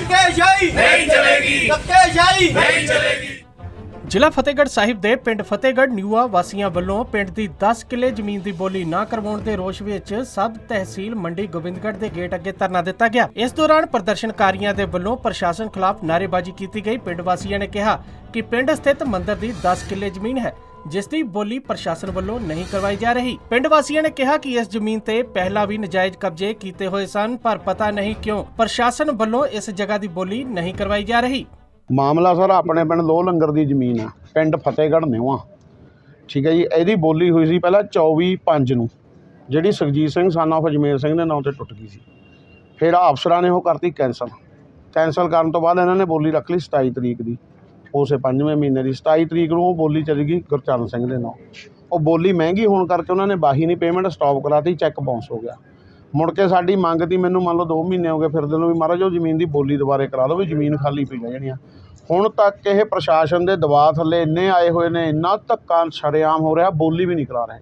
ਧੱਕੇਸ਼ਾਹੀ ਨਹੀਂ ਚਲੇਗੀ। ਧੱਕੇਸ਼ਾਹੀ ਨਹੀਂ ਚਲੇਗੀ। ਜ਼ਿਲ੍ਹਾ ਫਤਿਹਗੜ੍ਹ ਸਾਹਿਬ ਦੇ ਪਿੰਡ ਫਤਿਹਗੜ੍ਹ ਨਿਊਆ ਵਾਸੀਆਂ ਵੱਲੋਂ ਪਿੰਡ ਦੀ 10 ਕਿੱਲੇ ਜ਼ਮੀਨ ਦੀ ਬੋਲੀ ਨਾ ਕਰਵਾਉਣ ਦੇ ਰੋਸ਼ ਵਿੱਚ ਸਬ ਤਹਿਸੀਲ ਮੰਡੀ ਗੋਬਿੰਦਗੜ੍ਹ ਦੇ ਗੇਟ ਅੱਗੇ ਧਰਨਾ ਦਿੱਤਾ ਗਿਆ। ਇਸ ਦੌਰਾਨ ਪ੍ਰਦਰਸ਼ਨਕਾਰੀਆਂ ਦੇ ਵੱਲੋਂ ਪ੍ਰਸ਼ਾਸਨ ਖਿਲਾਫ ਨਾਅਰੇਬਾਜ਼ੀ ਕੀਤੀ ਗਈ। ਪਿੰਡ ਵਾਸੀਆਂ ਨੇ ਕਿਹਾ ਕਿ ਪਿੰਡ ਸਥਿਤ ਮੰਦਿਰ ਦੀ 10 ਕਿੱਲੇ ਜ਼ਮੀਨ ਹੈ। ਜਿਸ ਦੀ ਬੋਲੀ ਪ੍ਰਸ਼ਾਸਨ ਵੱਲੋਂ ਨਹੀਂ ਕਰਵਾਈ ਜਾ ਰਹੀ। ਪਿੰਡ ਵਾਸੀਆਂ ਨੇ ਕਿਹਾ ਕਿ ਇਸ ਜ਼ਮੀਨ ਤੇ ਪਹਿਲਾਂ ਵੀ ਨਜਾਇਜ਼ ਕਬਜ਼ੇ ਕੀਤੇ ਹੋਏ ਸਨ, ਪਰ ਪਤਾ ਨਹੀਂ ਕਿਉਂ ਪ੍ਰਸ਼ਾਸਨ ਵੱਲੋਂ ਇਸ ਜਗ੍ਹਾ ਦੀ ਬੋਲੀ ਨਹੀਂ ਕਰਵਾਈ ਜਾ ਰਹੀ। ਮਾਮਲਾ ਸਰ ਆਪਣੇ ਪਿੰਡ ਲੋਹ ਲੰਗਰ ਦੀ ਜ਼ਮੀਨ ਆ, ਪਿੰਡ ਫਤਿਹਗੜ੍ਹ ਨਿਊਆ। ਠੀਕ ਹੈ ਜੀ, ਇਹਦੀ ਬੋਲੀ ਹੋਈ ਸੀ ਪਹਿਲਾਂ 24 5 ਨੂੰ, ਜਿਹੜੀ ਸੁਖਜੀਤ ਸਿੰਘ ਸਨ ਆਫ਼ ਅਜਮੇਰ ਸਿੰਘ ਦੇ ਨਾਂ ਤੇ ਟੁੱਟ ਗਈ ਸੀ। ਫਿਰ ਅਫਸਰਾਂ ਨੇ ਉਹ ਕਰਤੀ ਕੈਂਸਲ ਕੈਂਸਲ ਕਰਨ ਤੋਂ ਬਾਅਦ ਇਹਨਾਂ ਨੇ ਬੋਲੀ ਰੱਖ ਲਈ 27 ਤਰੀਕ ਦੀ। ਉਸੇ ਪੰਜਵੇਂ ਮਹੀਨੇ ਦੀ 27 ਤਰੀਕ ਨੂੰ ਉਹ ਬੋਲੀ ਚਲੀ ਗਈ ਗੁਰਚਰਨ ਸਿੰਘ ਦੇ ਨਾਂ। ਉਹ ਬੋਲੀ ਮਹਿੰਗੀ ਹੋਣ ਕਰਕੇ ਉਹਨਾਂ ਨੇ ਬਾਹੀ ਨਹੀਂ ਪੇਮੈਂਟ ਸਟਾਪ ਕਰਾਤੀ ਚੈੱਕ ਬਾਉਂਸ ਹੋ ਗਿਆ। ਮੁੜ ਕੇ ਸਾਡੀ ਮੰਗ ਤੀ ਮੈਨੂੰ ਮੰਨ ਲਓ 2 ਮਹੀਨੇ ਹੋ ਗਏ ਫਿਰਦੇ ਨੂੰ ਵੀ ਮਹਾਰਾਜ ਉਹ ਜ਼ਮੀਨ ਦੀ ਬੋਲੀ ਦੁਬਾਰੇ ਕਰਾ ਦਿਓ ਵੀ ਜ਼ਮੀਨ ਖਾਲੀ ਪਈ ਰਹਿ ਜਾਣੀ ਆ ਹੁਣ ਤੱਕ ਇਹ ਪ੍ਰਸ਼ਾਸਨ ਦੇ ਦਬਾਅ ਥੱਲੇ ਇੰਨੇ ਆਏ ਹੋਏ ਨੇ, ਇੰਨਾ ਧੱਕਾ ਸ਼ਰੇਆਮ ਹੋ ਰਿਹਾ, ਬੋਲੀ ਵੀ ਨਹੀਂ ਕਰਾ ਰਹੇ।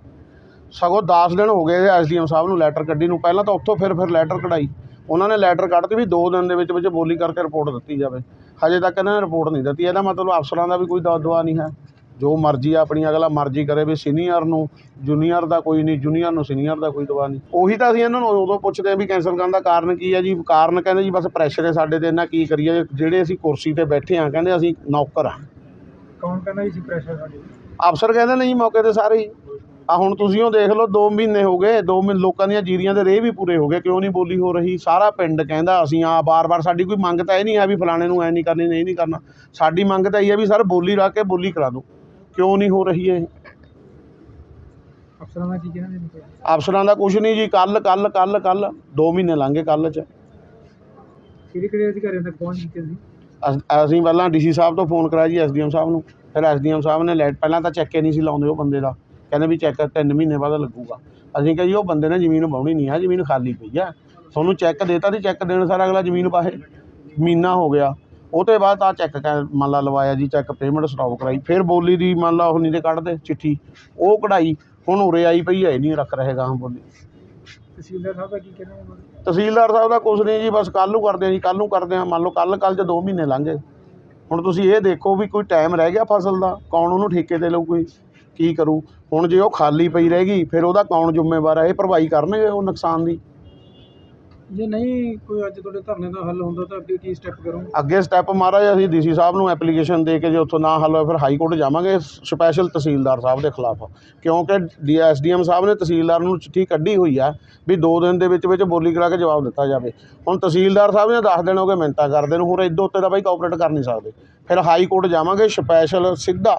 ਸਗੋਂ 10 ਦਿਨ ਹੋ ਗਏ ਐਸਡੀਐਮ ਸਾਹਿਬ ਨੂੰ ਲੈਟਰ ਕੱਢੀ ਨੂੰ, ਪਹਿਲਾਂ ਤਾਂ ਉੱਥੋਂ ਫਿਰ ਫਿਰ ਲੈਟਰ ਕਢਾਈ। ਉਹਨਾਂ ਨੇ ਲੈਟਰ ਕੱਢ ਕੱਢਤੀ ਵੀ 2 ਦਿਨ ਦੇ ਵਿੱਚ ਵਿੱਚ ਬੋਲੀ ਕਰਕੇ ਰਿਪੋਰਟ ਦਿੱਤੀ ਜਾਵੇ। ਹਜੇ ਤੱਕ ਇਹਨਾਂ ਨੇ ਰਿਪੋਰਟ ਨਹੀਂ ਦਿੱਤੀ। ਇਹਦਾ ਮਤਲਬ ਅਫਸਰਾਂ ਦਾ ਵੀ ਕੋਈ ਦਾਅ ਦੁਆ ਨਹੀਂ ਹੈ। ਜੋ ਮਰਜ਼ੀ ਆ ਆਪਣੀ ਅਗਲਾ ਮਰਜ਼ੀ ਕਰੇ ਵੀ ਸੀਨੀਅਰ ਨੂੰ ਜੂਨੀਅਰ ਦਾ ਕੋਈ ਨਹੀਂ ਜੂਨੀਅਰ ਨੂੰ ਸੀਨੀਅਰ ਦਾ ਕੋਈ ਦਵਾ ਨਹੀਂ। ਉਹੀ ਤਾਂ ਅਸੀਂ ਇਹਨਾਂ ਨੂੰ ਉਦੋਂ ਪੁੱਛਦੇ ਆ ਵੀ ਕੈਂਸਲ ਕਰਨ ਦਾ ਕਾਰਨ ਕੀ ਹੈ ਜੀ? ਕਾਰਨ ਕਹਿੰਦੇ ਜੀ ਬਸ ਪ੍ਰੈਸ਼ਰ ਹੈ ਸਾਡੇ ਤੇ ਇਹਨਾਂ ਕੀ ਕਰੀਏ? ਜਿਹੜੇ ਅਸੀਂ ਕੁਰਸੀ ਤੇ ਬੈਠੇ ਆ ਕਹਿੰਦੇ ਅਸੀਂ ਨੌਕਰ ਆ ਕੌਣ ਕਹਿੰਦਾ ਜੀ ਪ੍ਰੈਸ਼ਰ ਸਾਡੇ ਅਫਸਰ ਕਹਿੰਦੇ ਨੇ ਜੀ ਮੌਕੇ ਤੇ ਸਾਰੇ ਹੀ। ਆ ਹੁਣ ਤੁਸੀਂ ਉਹ ਦੇਖ ਲਓ 2 ਮਹੀਨੇ ਹੋ ਗਏ 2 ਮਹੀਨੇ ਲੋਕਾਂ ਦੀਆਂ ਜੀਰੀਆਂ ਦੇ ਰੇਹ ਵੀ ਪੂਰੇ ਹੋ ਗਏ ਕਿਉਂ ਨਹੀਂ ਬੋਲੀ ਹੋ ਰਹੀ? ਸਾਰਾ ਪਿੰਡ ਕਹਿੰਦਾ ਅਸੀਂ ਆ ਬਾਰ-ਬਾਰ ਸਾਡੀ ਕੋਈ ਮੰਗ ਤਾਂ ਇਹ ਨਹੀਂ ਹੈ ਵੀ ਫਲਾਣੇ ਨੂੰ ਐ ਨਹੀਂ ਕਰਨੀ ਨਹੀਂ ਨਹੀਂ ਕਰਨਾ। ਸਾਡੀ ਮੰਗ ਤਾਂ ਇਹ ਹੈ ਵੀ ਸਰ ਬੋਲੀ ਰੱਖ ਕੇ ਬੋਲੀ ਕਰਾ ਦਿਓ। ਕਿਉਂ ਨਹੀਂ ਹੋ ਰਹੀ ਇਹ? ਅਫਸਰਾਂ ਦਾ ਕੀ ਕਹਿਣਾ ਜੀ? ਮੈਨੂੰ ਅਫਸਰਾਂ ਦਾ ਕੁਝ ਨਹੀਂ ਜੀ ਕੱਲ ਕੱਲ ਕੱਲ ਕੱਲ 2 ਮਹੀਨੇ ਲੰਘੇ ਕੱਲ ਚ। ਕਿਹੜੇ ਕਿਹੜੇ ਅਧਿਕਾਰੀਆਂ ਤੱਕ ਪਹੁੰਚ ਚੁੱਕੇ ਸੀ ਅਸ- ਅਸੀਂ ਪਹਿਲਾਂ ਡੀਸੀ ਸਾਹਿਬ ਤੋਂ ਫੋਨ ਕਰਾਇਆ ਜੀ ਐਸਡੀਐਮ ਸਾਹਿਬ ਨੂੰ। ਫਿਰ ਐਸਡੀਐਮ ਸਾਹਿਬ ਨੇ ਲੈਟ ਪਹਿਲਾਂ ਤਾਂ ਚੈੱਕ ਹੀ ਨਹੀਂ ਸੀ ਲਾਉਂਦੇ ਉਹ ਬੰਦੇ ਦਾ। ਕਹਿੰਦੇ ਵੀ ਚੈੱਕ 3 ਮਹੀਨੇ ਬਾਅਦ ਲੱਗੂਗਾ। ਅਸੀਂ ਕਿਹਾ ਜੀ ਉਹ ਬੰਦੇ ਨੇ ਜ਼ਮੀਨ ਵਾਹੁਣੀ ਨਹੀਂ ਹੈ ਜ਼ਮੀਨ ਖਾਲੀ ਪਈ ਆ। ਤੁਹਾਨੂੰ ਚੈੱਕ ਦੇਤਾ ਤੇ ਚੈੱਕ ਦੇਣ ਸਾਰਾ ਅਗਲਾ ਜ਼ਮੀਨ ਪਾਹੇ ਮਹੀਨਾ ਹੋ ਗਿਆ। ਉਹ ਤੋਂ ਬਾਅਦ ਆ ਚੈੱਕ ਮੰਨ ਲਾ ਲਵਾਇਆ ਜੀ ਚੈੱਕ ਪੇਮੈਂਟ ਸਟਾਪ ਕਰਾਈ। ਫਿਰ ਬੋਲੀ ਦੀ ਮੰਨ ਲਾ ਉਹ ਨਹੀਂ ਤੇ ਕੱਢਦੇ ਚਿੱਠੀ। ਉਹ ਕਢਾਈ ਹੁਣ ਉਰੇ ਆਈ ਪਈ ਹੈ ਨਹੀਂ ਰੱਖ ਰਹੇ ਗਾਂ ਬੋਲੀ। ਤਹਿਸੀਲਦਾਰ ਸਾਹਿਬ ਦਾ ਕੀ ਕਹਿਣਾ ਹੈ ਬਾਰੇ? ਤਹਿਸੀਲਦਾਰ ਸਾਹਿਬ ਦਾ ਕੁਛ ਨਹੀਂ ਜੀ ਬਸ ਕੱਲ੍ਹ ਨੂੰ ਕਰਦੇ ਆ ਜੀ ਕੱਲ੍ਹ ਨੂੰ ਕਰਦੇ ਆ ਮੰਨ ਲਓ ਕੱਲ੍ਹ ਕੱਲ੍ਹ 'ਚ 2 ਮਹੀਨੇ ਲੰਘ ਗਏ। ਹੁਣ ਤੁਸੀਂ ਇਹ ਦੇਖੋ ਵੀ ਕੋਈ ਟਾਈਮ ਰਹਿ ਗਿਆ ਫਸਲ ਦਾ ਕੌਣ ਉਹਨੂੰ ਠੇਕੇ ਤੇ ਲਊ ਕੋਈ? ਕੀ ਕਰੂ? ਹੁਣ ਜੇ ਉਹ ਖਾਲੀ ਪਈ ਰਹਿ ਗਈ ਫਿਰ ਉਹਦਾ ਕੌਣ ਜ਼ਿੰਮੇਵਾਰ ਹੈ ਇਹ ਭਰਵਾਈ ਕਰਨਗੇ ਉਹ ਨੁਕਸਾਨ ਦੀ? ਜੇ ਨਹੀਂ ਕੋਈ ਅੱਜ ਤੁਹਾਡੇ ਧਰਨੇ ਦਾ ਹੱਲ ਹੁੰਦਾ ਤਾਂ ਅੱਗੇ ਕੀ ਸਟੈਪ ਕਰੋਗੇ? ਅੱਗੇ ਸਟੈਪ ਮਹਾਰਾਜ ਅਸੀਂ ਡੀਸੀ ਸਾਹਿਬ ਨੂੰ ਐਪਲੀਕੇਸ਼ਨ ਦੇ ਕੇ ਜੇ ਉੱਥੋਂ ਨਾ ਹੱਲ ਹੋਇਆ ਫਿਰ ਹਾਈ ਕੋਰਟ ਜਾਵਾਂਗੇ ਸਪੈਸ਼ਲ ਤਹਿਸੀਲਦਾਰ ਸਾਹਿਬ ਦੇ ਖਿਲਾਫ। ਕਿਉਂਕਿ ਡੀਐਸਡੀਐਮ ਸਾਹਿਬ ਨੇ ਤਹਿਸੀਲਦਾਰ ਨੂੰ ਚਿੱਠੀ ਕੱਢੀ ਹੋਈ ਆ ਵੀ 2 ਦਿਨ ਦੇ ਵਿੱਚ ਵਿੱਚ ਬੋਲੀ ਕਰਾ ਕੇ ਜਵਾਬ ਦਿੱਤਾ ਜਾਵੇ। ਹੁਣ ਤਹਿਸੀਲਦਾਰ ਸਾਹਿਬ ਨੇ 10 ਦਿਨ ਹੋ ਗਏ ਮਿੰਤਾ ਕਰਦੇ ਨੂੰ ਹੋਰ ਇਦੋਂ ਉੱਤੇ ਦਾ ਬਾਈ ਕੋਆਪਰੇਟ ਕਰ ਨਹੀਂ ਸਕਦੇ। ਫਿਰ ਹਾਈ ਕੋਰਟ ਜਾਵਾਂਗੇ ਸਪੈਸ਼ਲ ਸਿੱਧਾ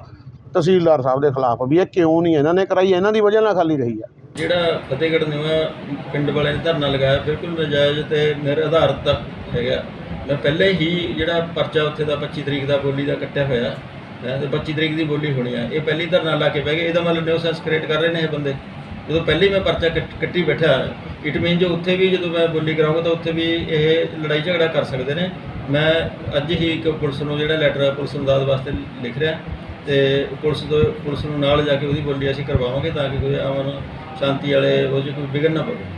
ਤਹਿਸੀਲਦਾਰ ਸਾਹਿਬ ਦੇ ਖਿਲਾਫ ਵੀ ਇਹ ਕਿਉਂ ਨਹੀਂ ਇਹਨਾਂ ਨੇ ਕਰਾਈ? ਇਹਨਾਂ ਦੀ ਵਜ੍ਹਾ ਨਾਲ ਖਾਲੀ ਰਹੀ ਆ। ਜਿਹੜਾ ਫਤਿਹਗੜ੍ਹ ਨਿਵਾ ਪਿੰਡ ਵਾਲਿਆਂ ਨੇ ਧਰਨਾ ਲਗਾਇਆ, ਬਿਲਕੁਲ ਨਜਾਇਜ਼ ਤੇ ਮੇਰੇ ਆਧਾਰਿਤ ਹੈਗਾ। ਮੈਂ ਪਹਿਲੇ ਹੀ ਜਿਹੜਾ ਪਰਚਾ ਉੱਥੇ ਦਾ 25 ਤਰੀਕ ਦਾ ਬੋਲੀ ਦਾ ਕੱਟਿਆ ਹੋਇਆ, ਹੈ, ਤੇ 25 ਤਰੀਕ ਦੀ ਬੋਲੀ ਹੋਣੀ ਆ। ਇਹ ਪਹਿਲੀ ਧਰਨਾ ਲਾ ਕੇ ਬਹਿ ਗਏ। ਇਹਦਾ ਮਤਲਬ ਨਿਊ ਸੈਂਸ ਕ੍ਰੀਏਟ ਕਰ ਰਹੇ ਨੇ ਇਹ ਬੰਦੇ। ਜਦੋਂ ਪਹਿਲੇ ਮੈਂ ਪਰਚਾ ਕੱਟੀ ਬੈਠਾ ਇਟ ਮੀਨ ਜੋ ਉੱਥੇ ਵੀ ਜਦੋਂ ਮੈਂ ਬੋਲੀ ਕਰਾਉਂਗਾ ਤਾਂ ਉੱਥੇ ਵੀ ਇਹ ਲੜਾਈ ਝਗੜਾ ਕਰ ਸਕਦੇ ਨੇ। ਮੈਂ ਅੱਜ ਹੀ ਇੱਕ ਪੁਲਿਸ ਨੂੰ ਜਿਹੜਾ ਲੈਟਰ ਪੁਲਿਸ ਨੂੰ ਦਾਦ ਵਾਸਤੇ ਲਿਖ ਰਿਹਾ। ਤੇ ਪੁਲਿਸ ਤੋਂ ਪੁਲਿਸ ਨੂੰ ਨਾਲ ਜਾ ਕੇ ਉਹਦੀ ਬੋਲੀ ਅਸੀਂ ਕਰਵਾਵਾਂਗੇ ਤਾਂ ਕਿ ਕੋਈ ਅਮਨ ਸ਼ਾਂਤੀ ਵਾਲੇ ਉਹ 'ਚ ਕੋਈ ਵਿਘਨ ਨਾ ਪਵੇ।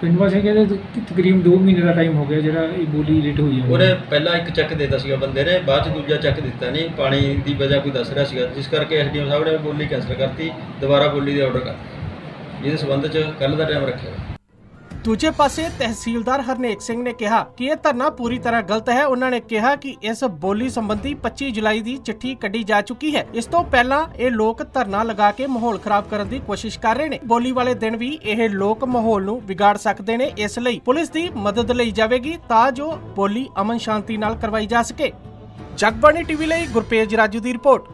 ਪਿੰਡ ਵਾਸੀ ਕਹਿੰਦੇ ਕਿ ਤਕਰੀਬਨ 2 ਮਹੀਨੇ ਦਾ ਟਾਈਮ ਹੋ ਗਿਆ ਜਿਹੜਾ ਇਹ ਬੋਲੀ ਲੇਟ ਹੋਈ ਹੈ ਉਹਨੇ ਪਹਿਲਾਂ ਇੱਕ ਚੈੱਕ ਦਿੱਤਾ ਸੀਗਾ ਬੰਦੇ ਨੇ ਬਾਅਦ ਚ ਦੂਜਾ ਚੈੱਕ ਦਿੱਤਾ ਨਹੀਂ ਪਾਣੀ ਦੀ ਵਜ੍ਹਾ ਕੋਈ ਦੱਸ ਰਿਹਾ ਸੀਗਾ ਜਿਸ ਕਰਕੇ ਐਸਡੀਐਮ ਸਾਹਿਬ ਨੇ ਬੋਲੀ ਕੈਂਸਲ ਕਰਤੀ ਦੁਬਾਰਾ ਬੋਲੀ ਦੇ ਆਰਡਰ ਕਰਤਾ। ਜਿਹਦੇ ਸਬੰਧ ਚ ਕੱਲ ਦਾ ਟਾਈਮ ਰੱਖਿਆ। ਦੂਜੇ ਪਾਸੇ ਤਹਿਸੀਲਦਾਰ ਹਰਨੇਕ ਸਿੰਘ ਨੇ ਕਿਹਾ ਕਿ ਇਹ ਧਰਨਾ ਪੂਰੀ ਤਰ੍ਹਾਂ ਗਲਤ ਹੈ। ਉਹਨਾਂ ਨੇ ਕਿਹਾ ਕਿ ਇਸ ਬੋਲੀ ਸੰਬੰਧੀ 25 ਜੁਲਾਈ ਦੀ ਚਿੱਠੀ ਕੱਢੀ ਜਾ ਚੁੱਕੀ ਹੈ। ਇਸ ਤੋਂ ਪਹਿਲਾਂ ਇਹ ਲੋਕ ਧਰਨਾ ਲਗਾ ਕੇ ਮਾਹੌਲ ਖਰਾਬ ਕਰਨ ਦੀ ਕੋਸ਼ਿਸ਼ ਕਰ ਰਹੇ ਨੇ। ਬੋਲੀ ਵਾਲੇ ਦਿਨ ਵੀ ਇਹ ਲੋਕ ਮਾਹੌਲ ਨੂੰ ਵਿਗਾੜ ਸਕਦੇ ਨੇ। ਇਸ ਲਈ ਪੁਲਿਸ ਦੀ ਮਦਦ ਲਈ ਜਾਵੇਗੀ ਤਾਂ ਜੋ ਬੋਲੀ ਅਮਨ ਸ਼ਾਂਤੀ ਨਾਲ ਕਰਵਾਈ ਜਾ ਸਕੇ। ਜਗਬਾਣੀ ਟੀਵੀ ਲਈ ਗੁਰਪੇਜ ਰਾਜੂ ਦੀ ਰਿਪੋਰਟ।